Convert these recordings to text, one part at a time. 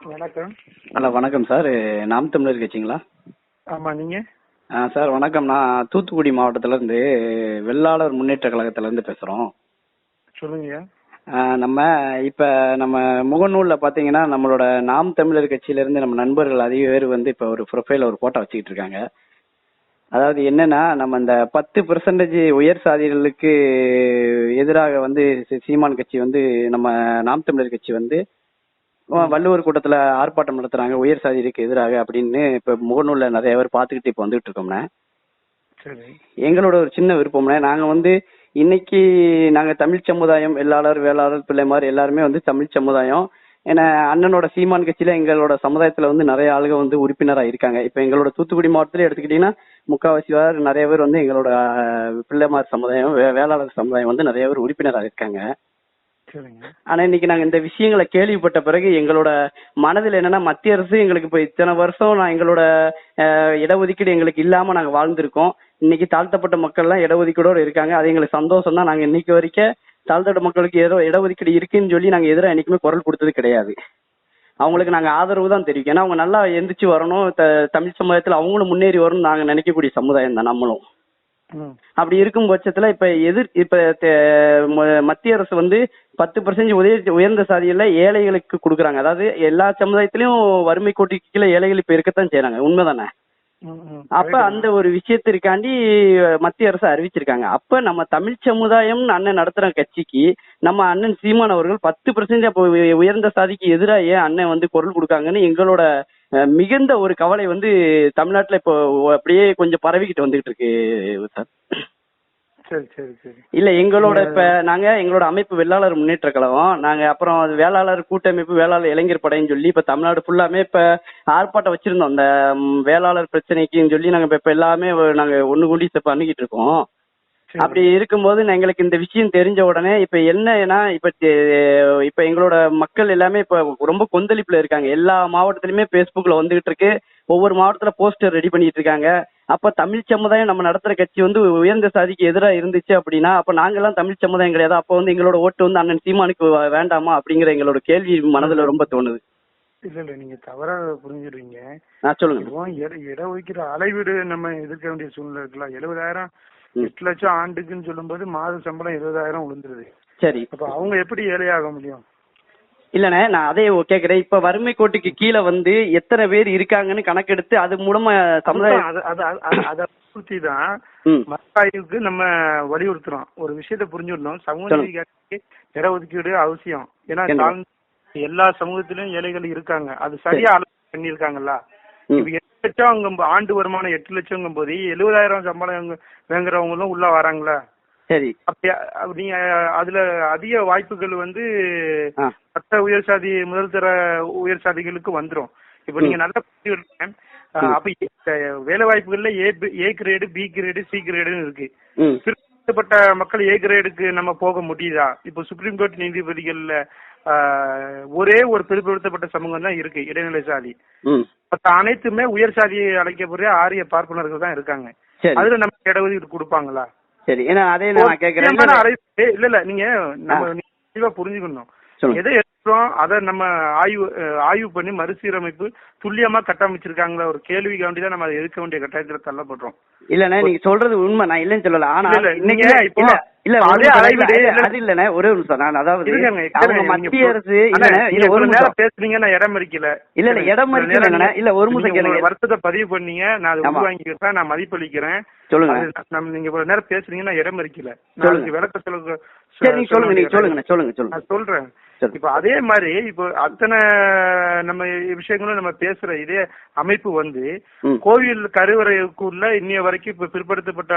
வணக்கம். ஹலோ வணக்கம் சார். நாம் தமிழர் கட்சிங்களா? ஆமா நீங்க? ஆ சார் வணக்கம். நான் தூத்துக்குடி மாவட்டத்திலேருந்து வெள்ளாளர் முன்னேற்ற கழகத்திலேருந்து பேசுகிறோம் சொல்லுங்க. நம்ம இப்போ நம்ம முகநூலில் பார்த்தீங்கன்னா நம்மளோட நாம் தமிழர் கட்சியிலேருந்து நம்ம நண்பர்கள் அதிக பேர் வந்து இப்போ ஒரு ப்ரொஃபைல் ஒரு ஃபோட்டோ வச்சுக்கிட்டு இருக்காங்க. அதாவது என்னன்னா நம்ம இந்த பத்து பெர்சன்டேஜ் உயர் சாதிகளுக்கு எதிராக வந்து சீமான் கட்சி வந்து நம்ம நாம் தமிழர் கட்சி வந்து வள்ளுவர் கூட்டத்துல ஆர்ப்பாட்டம் நடத்துறாங்க உயர் சாதிகளுக்கு எதிராக அப்படின்னு இப்ப முகநூல்ல நிறைய பேர் பார்த்துக்கிட்டு இப்போ வந்துட்டு இருக்கோம்ண்ணே சரி. எங்களோட ஒரு சின்ன விருப்பம்ண்ணே நாங்க வந்து இன்னைக்கு நாங்க தமிழ் சமுதாயம் வெள்ளாளர் வேளாளர் பிள்ளைமார் எல்லாருமே வந்து தமிழ் சமுதாயம். ஏன்னா அண்ணனோட சீமான் கட்சியில எங்களோட சமுதாயத்துல வந்து நிறைய ஆளுங்க வந்து உறுப்பினரா இருக்காங்க. இப்ப எங்களோட தூத்துக்குடி மாவட்டத்துல எடுத்துக்கிட்டீங்கன்னா முக்காவாசி பேர் நிறைய பேர் வந்து எங்களோட பிள்ளைமார் சமுதாயம் வே- வேளாளர் சமுதாயம் வந்து நிறைய பேர் உறுப்பினரா இருக்காங்க. ஆனா இன்னைக்கு நாங்க இந்த விஷயங்களை கேள்விப்பட்ட பிறகு எங்களோட மனதில் என்னன்னா மத்திய அரசு எங்களுக்கு இப்ப இத்தனை வருஷம் நான் எங்களோட இடஒதுக்கீடு எங்களுக்கு இல்லாம நாங்க வாழ்ந்திருக்கோம். இன்னைக்கு தாழ்த்தப்பட்ட மக்கள் எல்லாம் இடஒதுக்கீடோட இருக்காங்க. அது எங்களுக்கு சந்தோஷம் தான். நாங்க இன்னைக்கு வரைக்கும் தாழ்த்தப்பட்ட மக்களுக்கு ஏதோ இடஒதுக்கீடு இருக்குன்னு சொல்லி நாங்க எதிராக என்னைக்குமே குரல் கொடுத்தது கிடையாது. அவங்களுக்கு நாங்க ஆதரவு தான் தெரிவிக்கும். ஏன்னா அவங்க நல்லா எந்திரிச்சு வரணும். தமிழ் சமுதாயத்துல அவங்களும் முன்னேறி வரணும்னு நாங்க நினைக்கக்கூடிய சமுதாயம் தான் நம்மளும். அப்படி இருக்கும் பட்சத்துல இப்ப எதிர் இப்ப மத்திய அரசு வந்து பத்து பர்சன்டேஜ் உயர் உயர்ந்த சாதியில ஏழைகளுக்கு கொடுக்குறாங்க. அதாவது எல்லா சமுதாயத்திலயும் வறுமை கோட்டுக்கு கீழே ஏழைகள் இப்ப இருக்கத்தான் செய்யறாங்க உண்மைதானே. அப்ப அந்த ஒரு விஷயத்திற்காண்டி மத்திய அரசு அறிவிச்சிருக்காங்க. அப்ப நம்ம தமிழ் சமுதாயம் அண்ணன் நடத்துற கட்சிக்கு நம்ம அண்ணன் சீமான் அவர்கள் பத்து பர்சன்டேஜ் உயர்ந்த சாதிக்கு எதிராக ஏன் அண்ணன் வந்து குரல் கொடுக்காங்கன்னு எங்களோட மிகுந்த ஒரு கவலை வந்து தமிழ்நாட்டுல இப்போ அப்படியே கொஞ்சம் பரவிக்கிட்டு வந்துகிட்டு இருக்கு சார் சரி சரி சரி. இல்ல எங்களோட இப்ப நாங்க எங்களோட அமைப்பு வெள்ளாளர் முன்னேற்ற கழகம். நாங்க அப்புறம் வேளாளர் கூட்டமைப்பு வேளாளர் இளைஞர் படைன்னு சொல்லி இப்ப தமிழ்நாடு ஃபுல்லாமே இப்ப ஆர்ப்பாட்டம் வச்சிருந்தோம். அந்த வேளாளர் பிரச்சனைக்குன்னு சொல்லி நாங்க இப்ப எல்லாமே நாங்க ஒண்ணு கூடி இப்ப பண்ணிக்கிட்டு இருக்கோம். அப்படி இருக்கும்போது நான் எங்களுக்கு இந்த விஷயம் தெரிஞ்ச உடனே இப்ப என்னன்னா இப்ப இப்ப எங்களோட மக்கள் எல்லாமே இப்ப ரொம்ப கொந்தளிப்புல இருக்காங்க. எல்லா மாவட்டத்திலுமே Facebookல வந்துகிட்டு இருக்கு. ஒவ்வொரு மாவட்டத்துல போஸ்டர் ரெடி பண்ணிட்டு இருக்காங்க. அப்ப தமிழ் சமுதாயம் நம்ம நடத்துற கட்சி வந்து உயர்ந்த சாதிக்கு எதிராக இருந்துச்சு அப்படின்னா அப்ப நாங்கெல்லாம் தமிழ் சமுதாயம் கிடையாது. அப்ப வந்து எங்களோட ஓட்டு வந்து அண்ணன் சீமானுக்கு வேண்டாமா அப்படிங்கிற எங்களோட கேள்வி மனதுல ரொம்ப தோணுது. இல்ல இல்ல. நீங்க தவறா புரிஞ்சுடுறீங்க நான் சொல்லுங்க. இட ஒதுக்கீடு அளவீடு நம்ம எதிர்க்க வேண்டிய சூழ்நிலை இருக்குல்ல. எழுபதாயிரம். எட்டு லட்சம் ஆண்டுக்குன்னு சொல்லும்போது மாத சம்பளம் இருபதாயிரம் விழுந்துருது. சரி. அப்ப அவங்க எப்படி ஏழையாக முடியும்? இல்லண்ணே நான் அதே கேக்குறேன். இப்ப வறுமை கோட்டுக்கு கீழே வந்து எத்தனை பேர் இருக்காங்கன்னு கணக்கெடுத்து அது மூலமா சமுதாய அது பூர்த்தி தான் ம். மத்தாய்வுக்கு நம்ம வலியுறுத்துறோம். ஒரு விஷயத்த புரிஞ்சுடணும். சமூக. நீதிக்காக இடஒதுக்கீடு அவசியம். ஏன்னா எல்லா சமூகத்திலும் ஏழைகள் இருக்காங்க. அது சரியா ம். இப்ப எட்டு லட்சம் அங்க ஆண்டு வருமானம் எட்டு லட்சம் போது எழுபதாயிரம் சம்பளம் வாங்குறவங்களும் உள்ள வராங்களா? சரி. அப்படி அப்படி நீங்க அதுல அதிக வாய்ப்புகள் வந்து மற்ற உயர் சாதி முதல் தர உயர் சாதிகளுக்கு வந்துரும். இப்ப நீங்க நல்லா அப்ப வேலை வாய்ப்புகள்ல A A grade B grade C கிரேடுன்னு இருக்கு. பிற்படுத்தப்பட்ட மக்கள் ஏ கிரேடுக்கு நம்ம போக முடியுதா? இப்போ சுப்ரீம் கோர்ட் நீதிபதிகள்ல ஒரே ஒரு பிற்படுத்தப்பட்ட சமூகம் தான் இருக்கு இடைநிலை சாதி. மற்ற அனைத்துமே உயர் சாதியை அழைக்கக்கூடிய ஆரிய பார்ப்பனர்கள் தான் இருக்காங்க. அதுல நம்ம இடஒதுக்கீடு கொடுப்பாங்களா? சரி. ஏன்னா அதே நான் கேக்குறேன் இல்ல இல்ல. நீங்க நம்ம புரிஞ்சுக்கணும். எதை எடுக்கிறோம் அதை நம்ம ஆய்வு ஆய்வு பண்ணி மறுசீரமைப்பு துல்லியமா கட்டமைச்சிருக்காங்களா ஒரு கேள்விக்காண்டி தான் நம்ம அதை எதிர்க்க வேண்டிய கட்டாயத்துல தள்ளப்படுறோம். இல்லண்ணே நீங்க சொல்றது உண்மை. நான் இல்லைன்னு சொல்லல. ஆனா இன்னைக்கு இப்போ இல்ல இல்ல ஒரு அதே இல்லண்ணே ஒரே ஒரு நிமிஷம் நான் அதாவது மத்திய அரசு இல்ல ஒரு நேரம் பேசுனீங்க நான் இடம் மறிக்கல. இல்ல, இல்ல, இடம் இல்லண்ணே. இல்ல, ஒரு நிமிஷம் கேளுங்க. வருத்தத்தை பதிவு பண்ணீங்க நான் அதை. உள்வாங்கிக்கிறேன் நான் மதிப்பளிக்கிறேன். சொல்லுங்க. நம்ம நீங்க இவ்வளவு நேரம் பேசுறீங்க நான் இடம் நான் சொல்லுங்க. விளக்க சொல்லுங்க. சரி நீங்க சொல்லுங்க நீங்க சொல்லுங்க. சொல்லுங்க சொல்லுங்க. நான் சொல்றேன். இப்ப அதே மாதிரி இப்போ அத்தனை நம்ம விஷயங்களும் நம்ம பேசுற இதே அமைப்பு வந்து. கோவில் கருவறைக்குள்ள இன்னைய வரைக்கும் இப்ப பிற்படுத்தப்பட்ட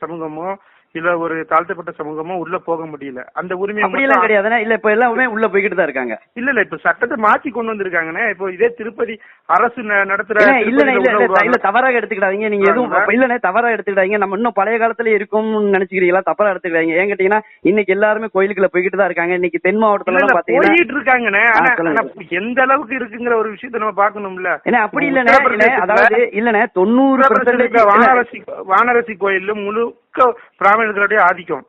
சமூகமோ இல்ல ஒரு தாழ்த்தப்பட்ட சமூகமோ உள்ள போக முடியல. அந்த உரிமையை அப்படி எல்லாம் மட்டும் கிடையாதுண்ணே இல்ல இப்ப எல்லாமே உள்ள போய்கிட்டு தான் இருக்காங்க. இல்ல இல்ல இப்ப சட்டத்தை மாத்தி கொண்டு வந்திருக்காங்கண்ணே. இப்போ இதே திருப்பதி அரசு நடத்துற இல்ல இல்ல இல்ல தவறாக எடுத்துக்கிடாதீங்க. நீங்க எதுவும் இல்லண்ணே தவறா எடுத்துக்கிடாதீங்க. நம்ம இன்னும் பழைய காலத்துல இருக்கும்னு நினைச்சுக்கிறீங்களா? தவறா எடுத்துக்கிடாதீங்க. ஏன் கேட்டீங்கன்னா இன்னைக்கு எல்லாருமே கோயிலுக்குள்ள போய்கிட்டு தான் இருக்காங்க. இன்னைக்கு தென் மாவட்டத்துல எல்லாம் பாத்தீங்கன்னா போயிட்டு இருக்காங்கண்ணே ஆனா எந்த அளவுக்கு இருக்குங்கிற ஒரு விஷயத்தை நம்ம பாக்கணும்ல ஏன்னா அப்படி இல்லண்ணே, அதாவது இல்லண்ணே தொண்ணூறு வானரசி வானரசி கோயில்ல முழுக்க பிராமணர்களுடைய ஆதிக்கம்.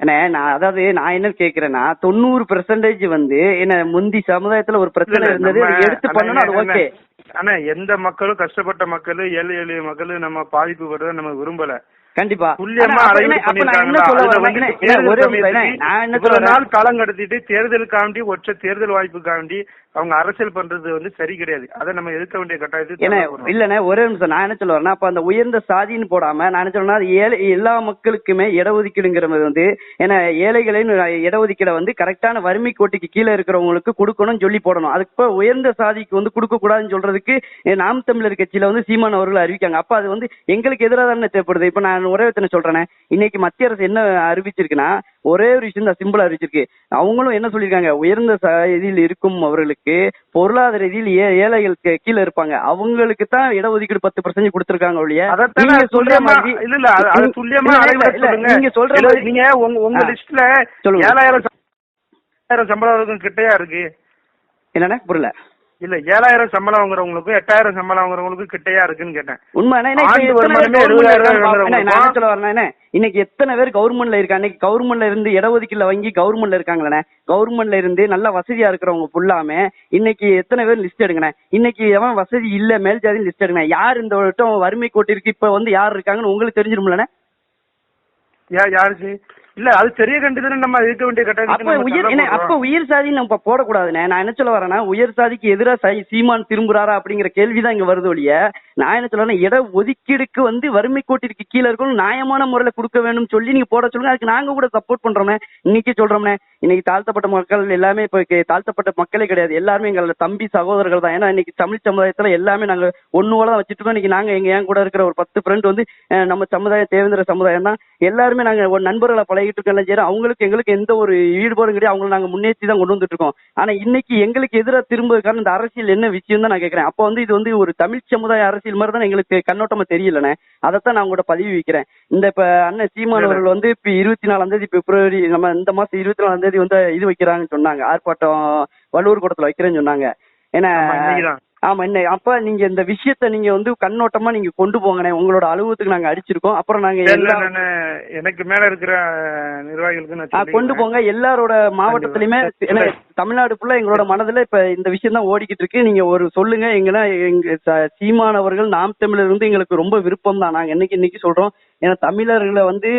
நான் அதாவது நான் என்ன கேக்குறேன்னா தொண்ணூறு பெர்சன்டேஜ் வந்து என்ன முந்தி சமுதாயத்துல ஒரு பிரச்சனை இருந்தது எடுத்து பண்ணணும் அது ஓகே. அண்ணா எந்த மக்களும் கஷ்டப்பட்ட மக்கள் ஏழை எளிய மக்கள் நம்ம பாதிப்பு வருவதை நம்ம விரும்பல. கண்டிப்பா. ஆனா, நாள் காலம் கடத்திட்டு தேர்தலுக்காண்டி ஒற்றை தேர்தல் வாய்ப்புக்காண்டி அவங்க அரசியல் பண்றது வந்து சரி கிடையாது. அதை நம்ம எதிர்க்க வேண்டிய கட்டாயத்துக்கு தள்ளப்படுறோம். இல்லண்ணே ஒரே நிமிஷம். நான் என்ன சொல்ல வரேன்னா அப்ப அந்த உயர்ந்த சாதின்னு போடாம நான் என்ன சொல்றேன்னா ஏழை எல்லா மக்களுக்குமே இடஒதுக்கீடுங்கிறது வந்து ஏன்னா ஏழைகளின் இடஒதுக்கீடை வந்து கரெக்டான வறுமை கோட்டுக்கு கீழே இருக்கிறவங்களுக்கு கொடுக்கணும்னு சொல்லி போடணும். அதுக்கு உயர்ந்த சாதிக்கு வந்து கொடுக்க கூடாதுன்னு சொல்றதுக்கு நாம் தமிழர் கட்சியில வந்து சீமான் அவர்கள் அறிவிக்காங்க. அப்ப அது வந்து எங்களுக்கு எதிராக தானே தேவைப்படுது. இப்ப நான் ஒரே சொல்றேனே. இன்னைக்கு மத்திய அரசு என்ன அறிவிச்சிருக்குன்னா ஒரே ஒரு விஷயம் தான் சிம்பிள் அறிவிச்சிருக்கு அவங்களும் என்ன சொல்லியிருக்காங்க உயர்ந்த இதில் இருக்கும் அவர்களுக்கு பொருளாதார ரீதியில் ஏழைகளுக்கு கீழே இருப்பாங்க அவங்களுக்கு தான் இடஒதுக்கீடு பத்து பர்சன்ட் கொடுத்திருக்காங்க ஒழிய நீங்க சொல்ற மாதிரி இல்ல இல்ல துல்லியமா. நீங்க சொல்ற மாதிரி நீங்க உங்க உங்க. லிஸ்ட்ல. ஏழாயிரம் சம்- ஏழாயிரம் சம்பளம் கிட்டையா இருக்கு என்னண்ணே புரியல இல்ல ஏழாயிரம் சம்பளம் வாங்குறவங்களுக்கும் எட்டாயிரம் சம்பளம் வாங்குறவங்களுக்கும் கிட்டையா இருக்குன்னு கேட்டேன். உண்மை இன்னைக்கு எத்தனை பேர் கவர்மெண்ட்ல 70,000 இருக்காங்க? பாப்போம். அண்ணா, நான் என்ன வாங்குறவங்க. சொல்ல வரேன்னா, அண்ணா, இன்னைக்கு எத்தனை பேர் கவர்மெண்ட்ல இருந்து இடஒதுக்கீடுல வாங்கி கவர்மெண்ட்ல இருக்காங்களே கவர்மெண்ட்ல இருந்து நல்ல வசதியா இருக்கிறவங்க ஃபுல்லாமே இன்னைக்கு எத்தனை பேர் லிஸ்ட் எடுங்கண்ணே இன்னைக்கு எவன் வசதி இல்ல மேல் ஜாதி லிஸ்ட் எடுங்க யார் இந்த வட்டம் வறுமை கோட்டிற்கு இப்ப வந்து யார் இருக்காங்கன்னு உங்களுக்கு தெரிஞ்சிருமில்லண்ணே யா யாருக்கு இல்ல அது தெரிய கண்டுதானே நம்ம இருக்க வேண்டிய அப்ப கட்டாயத்துக்கு உயர் அப்ப உயர் சாதி நம்ம போடக்கூடாதுண்ணே. நான் என்ன சொல்ல வரேன்னா உயர் சாதிக்கு எதிரா சை சீமான் திரும்புறாரா அப்படிங்கிற கேள்விதான் இங்க வருது ஒழிய நான் என்ன சொல்றேன்னா இட ஒதுக்கீடுக்கு வந்து வறுமை கோட்டிற்கு கீழே இருக்கணும் நியாயமான முறையில கொடுக்க வேண்டும் சொல்லி நீங்க போட சொல்லுங்க. அதுக்கு நாங்க கூட சப்போர்ட் பண்றோமே இன்னைக்கு சொல்றோம்னே இன்னைக்கு தாழ்த்தப்பட்ட மக்கள் எல்லாமே இப்ப தாழ்த்தப்பட்ட மக்களே கிடையாது. எல்லாருமே எங்களோட தம்பி சகோதரர்கள் தான். ஏன்னா இன்னைக்கு தமிழ் சமுதாயத்துல எல்லாமே நாங்க போல தான் வச்சுட்டு இருக்கோம். இன்னைக்கு நாங்க எங்க என் கூட இருக்கிற ஒரு பத்து ஃப்ரெண்ட் வந்து நம்ம சமுதாயம் தேவேந்திர சமுதாயம் தான் எல்லாருமே நாங்க ஒரு நண்பர்களை பழகிட்டு இருக்கோம் சரி அவங்களுக்கு எங்களுக்கு எந்த ஒரு ஈடுபாடும் கிடையாது. அவங்களை நாங்க முன்னேற்றி தான் கொண்டு வந்துட்டு இருக்கோம். ஆனா இன்னைக்கு எங்களுக்கு எதிராக திரும்புவதற்கான இந்த அரசியல் என்ன விஷயம் தான் நான் கேட்கறேன் அப்போ வந்து இது வந்து ஒரு தமிழ் சமுதாய அரசியல் மாதிரி தான் எங்களுக்கு கண்ணோட்டமா தெரியலண்ணே. அதைத்தான் நான் உங்களோட பதிவு வைக்கிறேன். இந்த இப்ப அண்ணன் சீமான் அவர்கள் வந்து இப்ப இருபத்தி நாலாம் தேதி பிப்ரவரி நம்ம இந்த மாசம் இருபத்தி நாலாம் தேதி வந்து இது வைக்கிறாங்கன்னு சொன்னாங்க. ஆர்ப்பாட்டம் வள்ளுவர் கூடத்துல வைக்கிறேன்னு சொன்னாங்க. ஏன்னா ஆமா என்ன அப்ப நீங்க இந்த விஷயத்த நீங்க வந்து கண்ணோட்டமா நீங்க கொண்டு போங்கண்ணே. உங்களோட அலுவலகத்துக்கு நாங்க அடிச்சிருக்கோம். அப்புறம் நாங்க எனக்கு மேல இருக்கிற நிர்வாகிகளுக்கு கொண்டு. போங்க. எல்லாரோட மாவட்டத்திலயுமே தமிழ்நாடு ஃபுல்லா எங்களோட மனதுல இப்ப இந்த விஷயம் தான் ஓடிக்கிட்டு இருக்கு. நீங்க ஒரு சொல்லுங்க. எங்கன்னா எங்க ச- சீமான் அவர்கள் நாம் தமிழர் வந்து எங்களுக்கு ரொம்ப விருப்பம் தான். நாங்க என்னைக்கு இன்னைக்கு சொல்றோம். ஏன்னா தமிழர்களை வந்து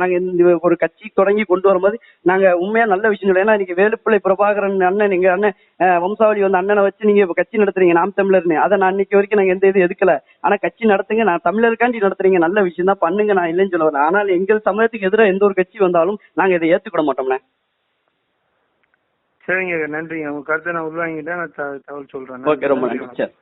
நாங்க இந்த ஒரு கட்சி தொடங்கி கொண்டு வரும்போது நாங்க உண்மையா நல்ல விஷயம் ஏன்னா இன்னைக்கு வேலுப்பிள்ளை பிரபாகரன் அண்ணன் நீங்க அண்ணன் வம்சாவளி வந்து அண்ணனை வச்சு நீங்க கட்சி நடத்துறீங்க. நாம் தமிழர்னு. அதை நான் இன்னைக்கு வரைக்கும் நாங்க எந்த இது எதுக்கல. ஆனா கட்சி நடத்துங்க நான் தமிழருக்காண்டி நடத்துறீங்க. நல்ல விஷயம் தான் பண்ணுங்க நான் இல்லைன்னு சொல்ல வரல ஆனால் எங்கள் சமயத்துக்கு எதிராக எந்த ஒரு கட்சி வந்தாலும் நாங்க இதை ஏத்துக்கிட மாட்டோம்ண்ணே. சரிங்க நன்றிங்க. உங்க கருத்தை நான் உள்வாங்கிட்டேன். நான் தகவல் சொல்றேன். ஓகே ரொம்ப நன்றி. சரி.